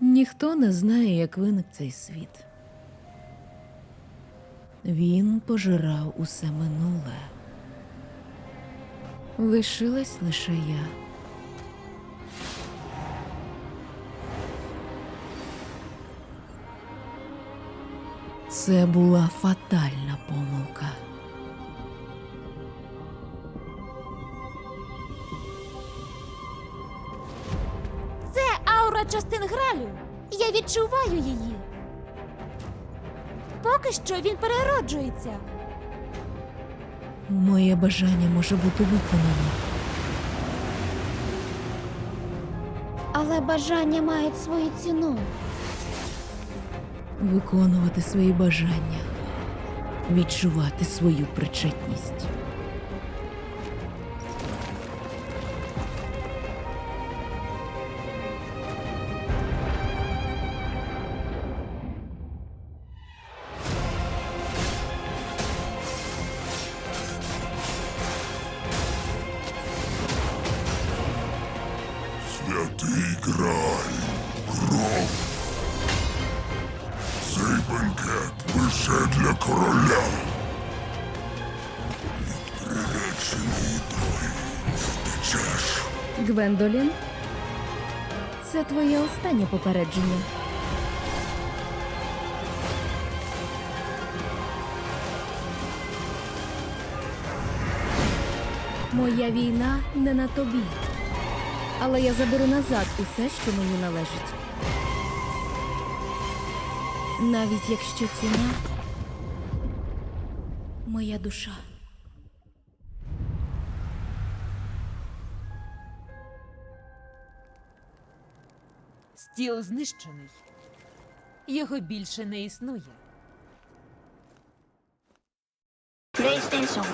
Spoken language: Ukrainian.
Ніхто не знає, як виник цей світ. Він пожирав усе минуле. Лишилась лише я. Це була фатальна помилка. Частин гралю. Я відчуваю її. Поки що він перероджується. Моє бажання може бути виконане. Але бажання мають свою ціну. Виконувати свої бажання, відчувати свою причетність. Святий Граль, кров. Цей бенкет лише для короля. Від приреченої долі втечеш. Гвендолін, це твоє останнє попередження. Моя війна не на тобі. Але я заберу назад усе, що мені належить. Навіть якщо ціна моя душа. Стіл знищений. Його більше не існує. PlayStation